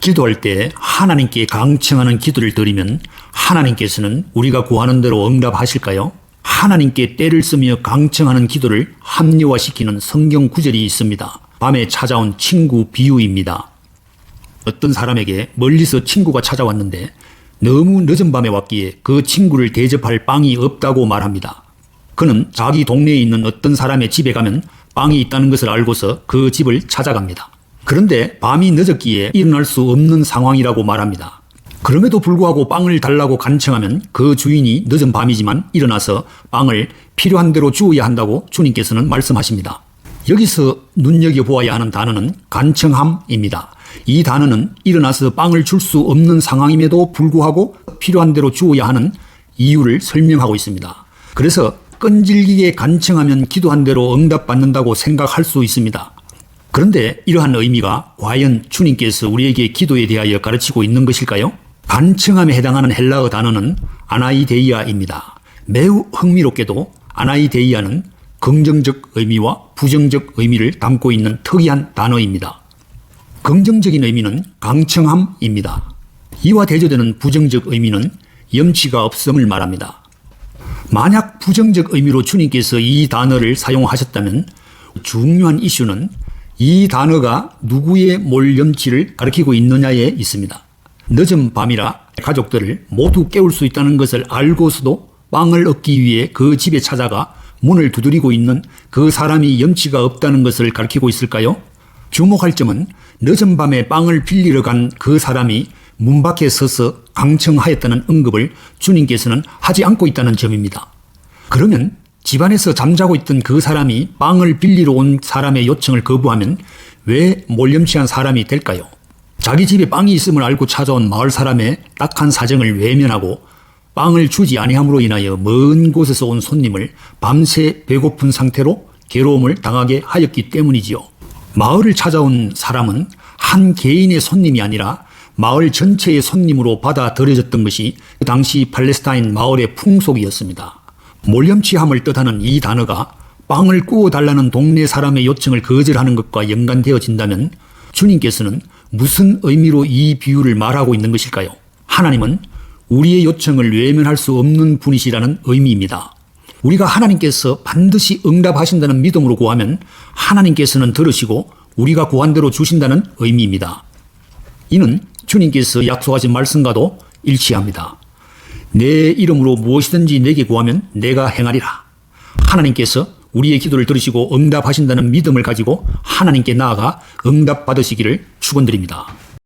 기도할 때 하나님께 강청하는 기도를 드리면 하나님께서는 우리가 구하는 대로 응답하실까요? 하나님께 때를 쓰며 강청하는 기도를 합리화시키는 성경 구절이 있습니다. 밤에 찾아온 친구 비유입니다. 어떤 사람에게 멀리서 친구가 찾아왔는데 너무 늦은 밤에 왔기에 그 친구를 대접할 빵이 없다고 말합니다. 그는 자기 동네에 있는 어떤 사람의 집에 가면 빵이 있다는 것을 알고서 그 집을 찾아갑니다. 그런데 밤이 늦었기에 일어날 수 없는 상황이라고 말합니다. 그럼에도 불구하고 빵을 달라고 간청하면 그 주인이 늦은 밤이지만 일어나서 빵을 필요한 대로 주어야 한다고 주님께서는 말씀하십니다. 여기서 눈여겨보아야 하는 단어는 간청함입니다. 이 단어는 일어나서 빵을 줄 수 없는 상황임에도 불구하고 필요한 대로 주어야 하는 이유를 설명하고 있습니다. 그래서 끈질기게 간청하면 기도한 대로 응답받는다고 생각할 수 있습니다. 그런데 이러한 의미가 과연 주님께서 우리에게 기도에 대하여 가르치고 있는 것일까요? 간청함에 해당하는 헬라어 단어는 아나이데이아입니다. 매우 흥미롭게도 아나이데이아는 긍정적 의미와 부정적 의미를 담고 있는 특이한 단어입니다. 긍정적인 의미는 강청함입니다. 이와 대조되는 부정적 의미는 염치가 없음을 말합니다. 만약 부정적 의미로 주님께서 이 단어를 사용하셨다면 중요한 이슈는 이 단어가 누구의 몰염치를 가리키고 있느냐에 있습니다. 늦은 밤이라 가족들을 모두 깨울 수 있다는 것을 알고서도 빵을 얻기 위해 그 집에 찾아가 문을 두드리고 있는 그 사람이 염치가 없다는 것을 가리키고 있을까요? 주목할 점은 늦은 밤에 빵을 빌리러 간 그 사람이 문 밖에 서서 강청하였다는 언급을 주님께서는 하지 않고 있다는 점입니다. 그러면 집안에서 잠자고 있던 그 사람이 빵을 빌리러 온 사람의 요청을 거부하면 왜 몰염치한 사람이 될까요? 자기 집에 빵이 있음을 알고 찾아온 마을 사람의 딱한 사정을 외면하고 빵을 주지 아니함으로 인하여 먼 곳에서 온 손님을 밤새 배고픈 상태로 괴로움을 당하게 하였기 때문이지요. 마을을 찾아온 사람은 한 개인의 손님이 아니라 마을 전체의 손님으로 받아들여졌던 것이 그 당시 팔레스타인 마을의 풍속이었습니다. 몰염치함을 뜻하는 이 단어가 빵을 구워달라는 동네 사람의 요청을 거절하는 것과 연관되어진다면 주님께서는 무슨 의미로 이 비유를 말하고 있는 것일까요? 하나님은 우리의 요청을 외면할 수 없는 분이시라는 의미입니다. 우리가 하나님께서 반드시 응답하신다는 믿음으로 구하면 하나님께서는 들으시고 우리가 구한 대로 주신다는 의미입니다. 이는 주님께서 약속하신 말씀과도 일치합니다. 내 이름으로 무엇이든지 내게 구하면 내가 행하리라. 하나님께서 우리의 기도를 들으시고 응답하신다는 믿음을 가지고 하나님께 나아가 응답받으시기를 축원드립니다.